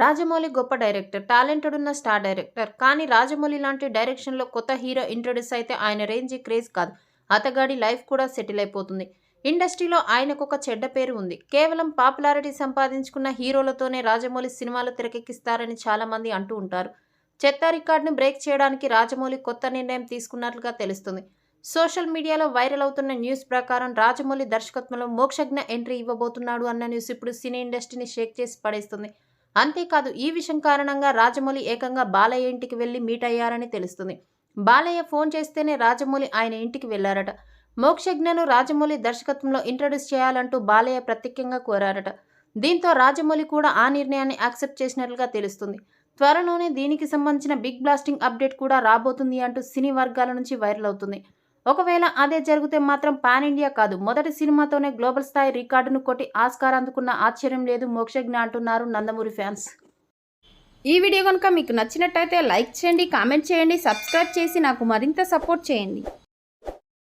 రాజమౌళి గొప్ప director talented ఉన్న star director. కానీ రాజమౌళి లాంటి డైరెక్షన్లో కొత్త హీరో ఇంట్రొడ్యూస్ అయితే ఆయన రేంజ్ క్రేజ్ కాదు. అతగాడి లైఫ్ కూడా సెటిల్ అయిపోతుంది. ఇండస్ట్రీలో ఆయనకు ఒక చెడ్డ పేరు ఉంది. కేవలం పాపులారిటీ సంపాదించుకున్న హీరోలతోనే రాజమౌళి సినిమాలు తెరకెక్కిస్తారని చాలామంది అంటూ ఉంటారు. చెత్త రికార్డును బ్రేక్ చేయడానికి రాజమౌళి కొత్త నిర్ణయం తీసుకున్నట్లుగా తెలుస్తుంది. సోషల్ మీడియాలో వైరల్ అవుతున్న న్యూస్ ప్రకారం రాజమౌళి దర్శకత్వంలో మోక్షజ్ఞ ఎంట్రీ ఇవ్వబోతున్నాడు అన్న న్యూస్ ఇప్పుడు సినీ ఇండస్ట్రీని షేక్ చేసి పడేస్తుంది. అంతేకాదు ఈ విషయం కారణంగా రాజమౌళి ఏకంగా బాలయ్య ఇంటికి వెళ్ళి మీట్ అయ్యారని తెలుస్తుంది. బాలయ్య ఫోన్ చేస్తేనే రాజమౌళి ఆయన ఇంటికి వెళ్ళారట మోక్షజ్ఞను రాజమౌళి దర్శకత్వంలో ఇంట్రడ్యూస్ చేయాలంటూ బాలయ్య ప్రత్యేకంగా కోరారట. దీంతో రాజమౌళి కూడా ఆ నిర్ణయాన్ని యాక్సెప్ట్ చేసినట్లుగా తెలుస్తుంది. త్వరలోనే దీనికి సంబంధించిన బిగ్ బ్లాస్టింగ్ అప్డేట్ కూడా రాబోతుంది అంటూ సినీ వర్గాల నుంచి వైరల్ అవుతుంది. ఒకవేళ అదే జరిగితే మాత్రం పాన్ ఇండియా కాదు. మొదటి సినిమాతోనే గ్లోబల్ స్థాయి రికార్డును కొట్టి ఆస్కార్ అందుకున్న ఆశ్చర్యం లేదు మోక్షజ్ఞ అంటున్నారు నందమూరి ఫ్యాన్స్. ఈ వీడియో కనుక మీకు నచ్చినట్టయితే లైక్ చేయండి కామెంట్ చేయండి సబ్స్క్రైబ్ చేసి నాకు మరింత సపోర్ట్ చేయండి.